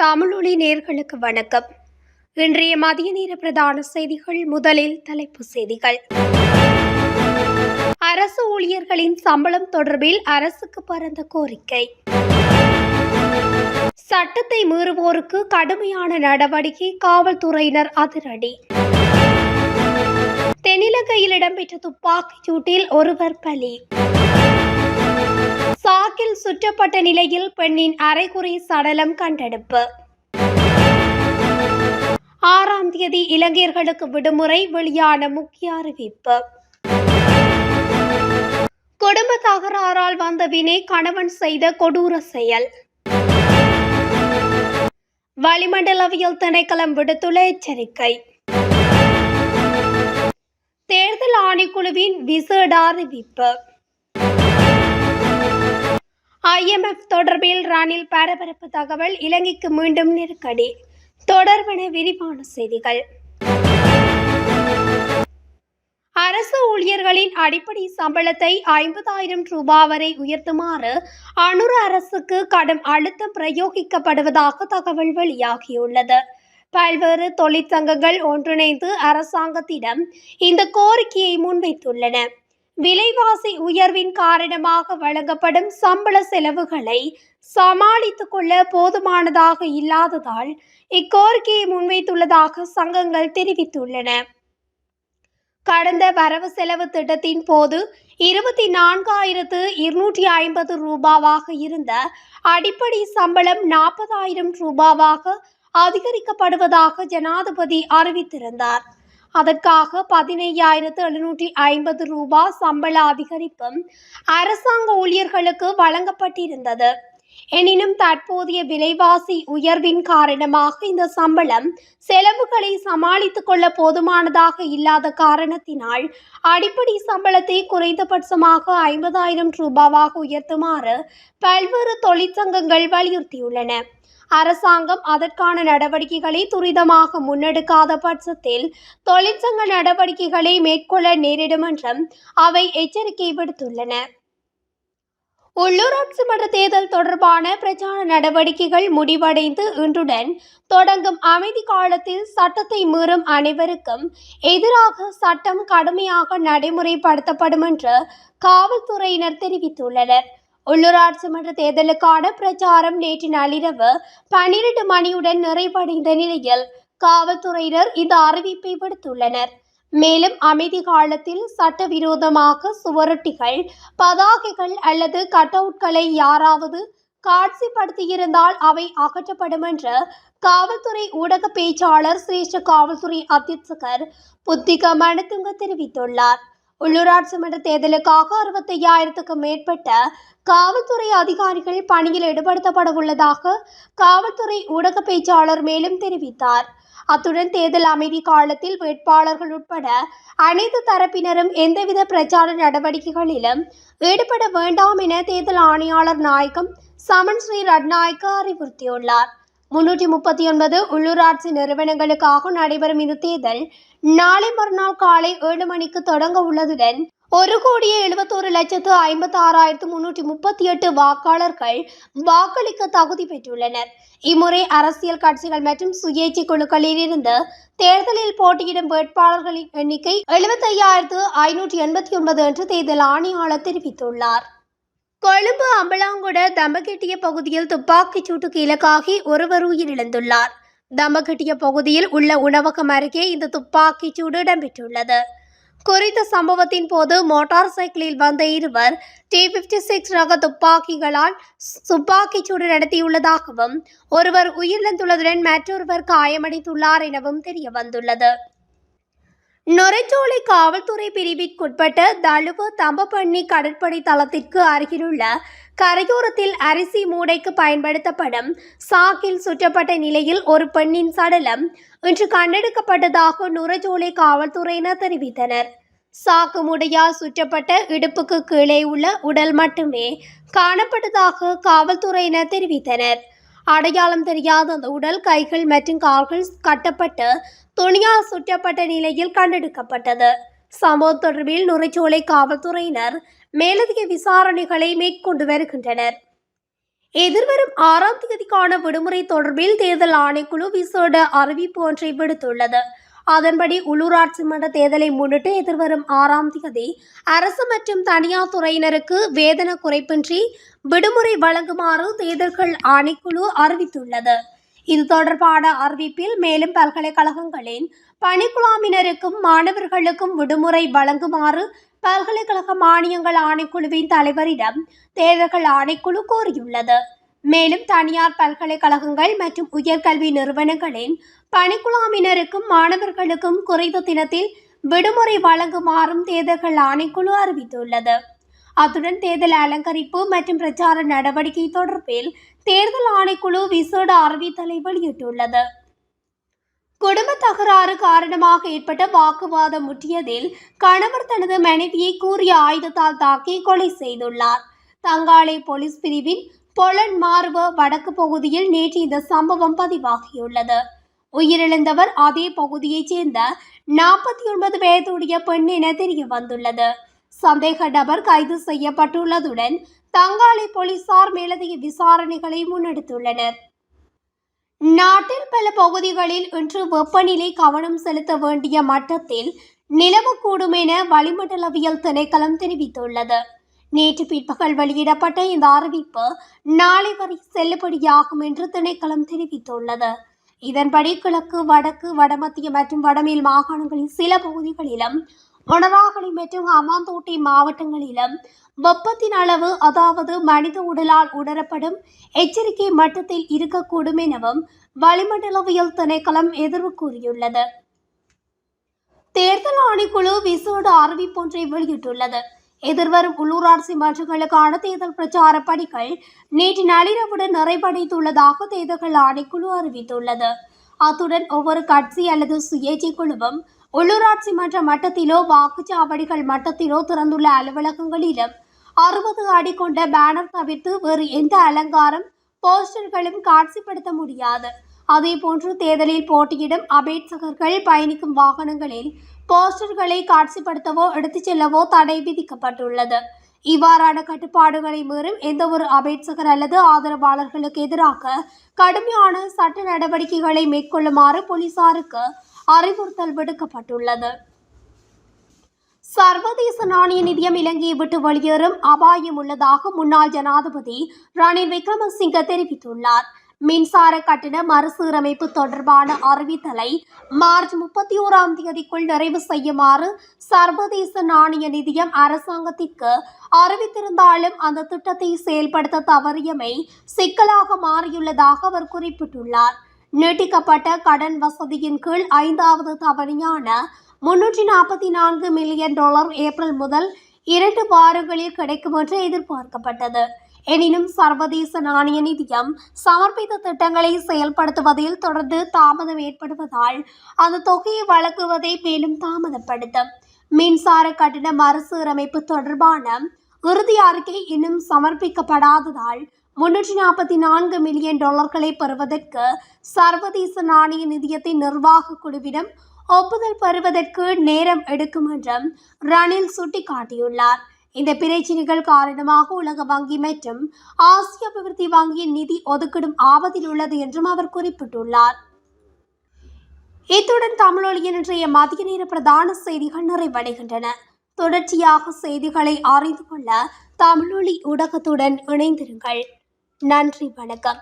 தமிழொலி நேர்களுக்கு வணக்கம். இன்றைய மதிய நேர பிரதான செய்திகள் முதலில் தலைப்பு செய்திகள். அரசு ஊழியர்களின் சம்பளம் தொடர்பில் அரசுக்கு பரந்த கோரிக்கை. சட்டத்தை மீறுவோருக்கு கடுமையான நடவடிக்கை காவல்துறையினர் அதிரடி. தென்னிலங்கையில் இடம்பெற்ற துப்பாக்கிச் சூட்டில் ஒருவர் பலி. சாக்கில் சுற்றப்பட்ட நிலையில் பெண்ணின் அரைகுறை சடலம் கண்டெடுப்பு. ஆறாம் தேதி இலங்கையர்களுக்கு விடுமுறை வெளியான முக்கிய அறிவிப்பு. குடும்ப தகராறால் வந்த வினை கணவன் செய்த கொடூர செயல். வளிமண்டலவியல் திணைக்களம் விடுத்துள்ள எச்சரிக்கை. தேர்தல் ஆணைக்குழுவின் விசேட அறிவிப்பு. ஐஎம்எஃப் தொடர்பில் ரானில் பரபரப்பு தகவல் இலங்கைக்கு மீண்டும் நெருக்கடி. தொடர்பான விரிவான செய்திகள். அரசு ஊழியர்களின் அடிப்படை சம்பளத்தை ஐம்பதாயிரம் ரூபாய் வரை உயர்த்துமாறு அனுர அரசுக்கு கடும் அழுத்தம் பிரயோகிக்கப்படுவதாக தகவல் வெளியாகியுள்ளது. பல்வேறு தொழிற்சங்கங்கள் ஒன்றிணைந்து அரசாங்கத்திடம் இந்த கோரிக்கையை முன்வைத்துள்ளன. விலைவாசி உயர்வின் காரணமாக வழங்கப்படும் சம்பள செலவுகளை சமாளித்து கொள்ள போதுமானதாக இல்லாததால் இக்கோரிக்கையை முன்வைத்துள்ளதாக சங்கங்கள் தெரிவித்துள்ளன. கடந்த வரவு செலவு திட்டத்தின் போது இருபத்தி நான்காயிரத்து இருநூற்றி ஐம்பது ரூபாவாக இருந்த அடிப்படை சம்பளம் நாற்பதாயிரம் ரூபாவாக அதிகரிக்கப்படுவதாக ஜனாதிபதி அறிவித்திருந்தார். அதற்காக பதினையாயிரத்து எழுநூற்றி ஐம்பது ரூபாய் சம்பள அதிகரிப்பும் அரசாங்க ஊழியர்களுக்கு வழங்கப்பட்டிருந்தது. எனினும் தற்போதைய விலைவாசி உயர்வின் காரணமாக இந்த சம்பளம் செலவுகளை சமாளித்துக் கொள்ள போதுமானதாக இல்லாத காரணத்தினால் அடிப்படை சம்பளத்தை குறைந்தபட்சமாக ஐம்பதாயிரம் ரூபாவாக உயர்த்துமாறு பல்வேறு தொழிற்சங்கங்கள் வலியுறுத்தியுள்ளன. அரசாங்கம் அதற்கான நடவடிக்கைகளை துரிதமாக முன்னெடுக்காத பட்சத்தில் தொழிற்சங்க நடவடிக்கைகளை மேற்கொள்ள நேரிடும் என்றும் அவை எச்சரிக்கை விடுத்துள்ளன. உள்ளூராட்சி மன்ற தேர்தல் தொடர்பான பிரச்சார நடவடிக்கைகள் முடிவடைந்து இன்றுடன் தொடங்கும் அமைதி காலத்தில் சட்டத்தை மீறும் அனைவருக்கும் எதிராக சட்டம் கடுமையாக நடைமுறைப்படுத்தப்படும் என்று காவல்துறையினர் தெரிவித்துள்ளனர். உள்ளூராட்சி மன்ற தேர்தலுக்கான பிரச்சாரம் நேற்று நள்ளிரவு பன்னிரண்டு மணியுடன் நிறைவடைந்த நிலையில் காவல்துறையினர் இந்த அறிவிப்பை விடுத்துள்ளனர். மேலும் அமைதி காலத்தில் சட்டவிரோதமாக சுவரொட்டிகள் பதாகைகள் அல்லது கட்டவுட்களை யாராவது காட்சிப்படுத்தியிருந்தால் அவை அகற்றப்படும் என்று காவல்துறை ஊடக பேச்சாளர் சிரேஷ்ட காவல்துறை அத்தியட்சகர் புத்திக மனதுங்க தெரிவித்துள்ளார். உள்ளூராட்சி மன்ற தேர்தலுக்காக அறுபத்தையாயிரத்துக்கும் மேற்பட்ட காவல்துறை அதிகாரிகள் பணியில் ஈடுபடுத்தப்பட உள்ளதாக காவல்துறை ஊடக பேச்சாளர் மேலும் தெரிவித்தார். அத்துடன் தேர்தல் அமைதி காலத்தில் வேட்பாளர்கள் உட்பட அனைத்து தரப்பினரும் எந்தவித பிரச்சார நடவடிக்கைகளிலும் ஈடுபட வேண்டாம் என தேர்தல் ஆணையாளர் நாயகம் சமன் ஸ்ரீ ரட்நாயக்க அறிவுறுத்தியுள்ளார். முன்னூற்றி முப்பத்தி ஒன்பது உள்ளூராட்சி நிறுவனங்களுக்காக நடைபெறும் இந்த தேர்தல் நாளை மறுநாள் காலை ஏழு மணிக்கு தொடங்க உள்ளதுடன் ஒரு கோடியே எழுபத்தோரு லட்சத்து ஐம்பத்தி ஆறாயிரத்து முன்னூற்றி முப்பத்தி எட்டு வாக்காளர்கள் வாக்களிக்க தகுதி பெற்றுள்ளனர். இம்முறை அரசியல் கட்சிகள் மற்றும் சுயேட்சை குழுக்களில் இருந்து தேர்தலில் போட்டியிடும் வேட்பாளர்களின் எண்ணிக்கை எழுபத்தையாயிரத்து ஐநூற்றி எண்பத்தி ஒன்பது என்று தேர்தல் ஆணையாளர் தெரிவித்துள்ளார். கொழும்பு அம்பலாங்குட தம்பகெட்டிய பகுதியில் துப்பாக்கிச் சூட்டுக்கு இலக்காகி ஒருவர் உயிரிழந்துள்ளார். தம்பகெட்டிய பகுதியில் உள்ள உணவகம் அருகே இந்த துப்பாக்கிச் சூடு இடம்பெற்றுள்ளது. குறித்த சம்பவத்தின் போது மோட்டார் சைக்கிளில் வந்த இருவர் டி பிப்டி சிக்ஸ் ரக துப்பாக்கிகளால் துப்பாக்கிச் சூடு நடத்தியுள்ளதாகவும் ஒருவர் உயிரிழந்துள்ளதுடன் மற்றொருவர் காயமடைந்துள்ளார் எனவும் தெரிய வந்துள்ளது நுரைச்சோலை காவல்துறை பிரிவிற்குட்பட்ட தழுவு தம்பப்பண்ணி கடற்படை தளத்திற்கு அருகிலுள்ள கரையோரத்தில் அரிசி மூடைக்கு பயன்படுத்தப்படும் சாக்கில் சுற்றப்பட்ட நிலையில் ஒரு பெண்ணின் சடலம் இன்று கண்டெடுக்கப்பட்டதாக நுரைச்சோலை காவல்துறையினர் தெரிவித்தனர். சாக்கு முடையால் சுற்றப்பட்ட இடுப்புக்கு கீழே உள்ள உடல் மட்டுமே காணப்பட்டதாக காவல்துறையினர் தெரிவித்தனர். அடையாளம் தெரியாத அந்த உடல் கைகள் மற்றும் கால்கள் கட்டப்பட்டு துணியால் சுற்றப்பட்ட நிலையில் கண்டெடுக்கப்பட்டது. சம்பவம் தொடர்பில் நுரைச்சோலை காவல்துறையினர் மேலதிக விசாரணைகளை மேற்கொண்டு வருகின்றனர். எதிர்வரும் ஆறாம் தேதிக்கான விடுமுறை தொடர்பில் தேர்தல் ஆணைக்குழு விசேட அறிவிப்பு ஒன்றை விடுத்துள்ளது. அதன்படி உள்ளூராட்சி மன்ற தேர்தலை முன்னிட்டு எதிர்வரும் ஆறாம் தேதி அரசு மற்றும் தனியார் துறையினருக்கு வேதன குறைப்பின்றி விடுமுறை வழங்குமாறு தேர்தல்கள் ஆணைக்குழு அறிவித்துள்ளது. இது தொடர்பான அறிவிப்பில் மேலும் பல்கலைக்கழகங்களின் பணிக்குழாமினருக்கும் மாணவர்களுக்கும் விடுமுறை வழங்குமாறு பல்கலைக்கழக மானியங்கள் ஆணைக்குழுவின் தலைவரிடம் தேர்தல்கள் ஆணைக்குழு கோரியுள்ளது. மேலும் தனியார் பல்கலைக்கழகங்கள் மற்றும் உயர்கல்வி நிறுவனங்களின் பணிக்குழாமினருக்கும் மாணவர்களுக்கும் குறைந்த தினத்தில் விடுமுறை வழங்குமாறும் தேர்தல்கள் ஆணைக்குழு அறிவித்துள்ளது. அத்துடன் தேர்தல் அலங்கரிப்பு மற்றும் பிரச்சார நடவடிக்கை தொடர்பில் தேர்தல் ஆணைக்குழு விசேட அறிவித்தலை வெளியிட்டுள்ளது. குடும்ப தகராறு காரணமாக ஏற்பட்ட வாக்குவாதம் முற்றியதில் கணவர் தனது மனைவியை கூறிய ஆயுதத்தால் தாக்கி கொலை செய்துள்ளார். தங்காளை போலீஸ் பிரிவின் பொலன் மார்வ வடக்கு பகுதியில் நேற்று இந்த சம்பவம் பதிவாகியுள்ளது. உயிரிழந்தவர் அதே பகுதியைச் சேர்ந்த நாற்பத்தி ஒன்பது வயதுடைய பெண் என தெரிய வந்துள்ளது சந்தேக நபர் கைது செய்யப்பட்டுள்ளதுடன் தங்காளி போலீசார் மேலதிக விசாரணைகளை முன்னெடுத்துள்ளனர். நாட்டில் பல பகுதிகளில் இன்று வெப்பநிலை கவனம் செலுத்த வேண்டிய மட்டத்தில் நிலவக்கூடும் என வளிமண்டலவியல் திணைக்களம் தெரிவித்துள்ளது. நேற்று பிற்பகல் வெளியிடப்பட்ட இந்த அறிவிப்பு நாளை வரை செல்லுபடியாகும் என்று திணைக்களம் தெரிவித்துள்ளது. இதன்படி கிழக்கு வடக்கு வடமத்திய மற்றும் வடமேல் மாகாணங்களின் சில பகுதிகளிலும் மொனராகலை மற்றும் ஹமாந்தோட்டை மாவட்டங்களிலும் வெப்பத்தின் அளவு அதாவது மனித உடலால் உணரப்படும் எச்சரிக்கை மட்டத்தில் இருக்கக்கூடும் எனவும் வளிமண்டலவியல் திணைக்களம் எதிர்வு கூறியுள்ளது. தேர்தல் ஆணைக்குழு விசேட அறிவிப்பொன்றை வெளியிட்டுள்ளது. எதிர்வரும் உள்ளூராட்சி மன்றங்களுக்கான தேர்தல் பிரச்சார பணிகள் நேற்று நள்ளிரவுடன் நிறைவடைந்துள்ளதாக தேர்தல்கள் ஆணைக்குழு அறிவித்துள்ளது. அத்துடன் ஒவ்வொரு கட்சி அல்லது சுயேட்சை குழுவும் உள்ளூராட்சி மன்ற மட்டத்திலோ வாக்குச்சாவடிகள் மட்டத்திலோ திறந்துள்ள அலுவலகங்களிலும் அறுபது அடி கொண்ட பேனர் தவிர்த்து வேறு எந்த அலங்காரம் போஸ்டர்களும் காட்சிப்படுத்த முடியாது. அதேபோன்று தேர்தலில் போட்டியிடும் அபேட்சகர்கள் பயணிக்கும் வாகனங்களில் போஸ்டர்களை காட்சிப்படுத்தவோ எடுத்துச் செல்லவோ தடை விதிக்கப்பட்டுள்ளது. இவ்வாறான கட்டுப்பாடுகளை மீறும் எந்த ஒரு அபேட்சகர் அல்லது ஆதரவாளர்களுக்கு எதிராக கடுமையான சட்ட நடவடிக்கைகளை மேற்கொள்ளுமாறு போலீசாருக்கு அறிவுறுத்தல் விடுக்கப்பட்டுள்ளது. சர்வதேச நாணய நிதியம் இலங்கையை விட்டு வெளியேறும் அபாயம் உள்ளதாக முன்னாள் ஜனாதிபதி ரணில் விக்ரமசிங்க தெரிவித்துள்ளார். மின்சார கட்டண மறுசீரமைப்பு தொடர்பான அறிவித்தலை மார்ச் முப்பத்தி ஓராம் தேதிக்குள் நிறைவு செய்யுமாறு சர்வதேச நாணய நிதியம் அரசாங்கத்திற்கு அறிவித்திருந்தாலும் அந்த திட்டத்தை செயல்படுத்த தவறியமை சிக்கலாக மாறியுள்ளதாக அவர் குறிப்பிட்டுள்ளார். நீட்டிக்கப்பட்ட கடன் வசதியின் கீழ் ஐந்தாவது தவணையான முன்னூற்றி நாற்பத்தி நான்கு மில்லியன் டாலர் ஏப்ரல் முதல் இரண்டு வாரங்களில் கிடைக்கும் என்று எதிர்பார்க்கப்பட்டது. எனினும் சர்வதேச நாணய நிதியம் சமர்ப்பித்த திட்டங்களை செயல்படுத்துவதில் தொடர்ந்து தாமதம் ஏற்படுவதால் அந்த தொகையை வழங்குவதை மேலும் தாமதப்படுத்தும். மின்சார கட்டண மறுசீரமைப்பு தொடர்பான இறுதி அறிக்கை இன்னும் சமர்ப்பிக்கப்படாததால் முன்னூற்றி நாற்பத்தி நான்கு மில்லியன் டாலர்களை பெறுவதற்கு சர்வதேச நாணய நிதியத்தின் நிர்வாக குழுவிடம் ஒப்புதல் பெறுவதற்கு நேரம் எடுக்கும் என்றும் ரணில் சுட்டிக்காட்டியுள்ளார். இந்த பிரச்சினைகள் காரணமாக உலக வங்கி மற்றும் ஆசிய அபிவிருத்தி வங்கியின் நிதி ஒதுக்கிடும் ஆபத்தில் உள்ளது என்றும் அவர் குறிப்பிட்டுள்ளார். இத்துடன் தமிழொலியின் இன்றைய மதிய நேர பிரதான செய்திகள் நிறைவடைகின்றன. தொடர்ச்சியாக செய்திகளை அறிந்து கொள்ள தமிழொலி ஊடகத்துடன் இணைந்திருங்கள். நன்றி வணக்கம்.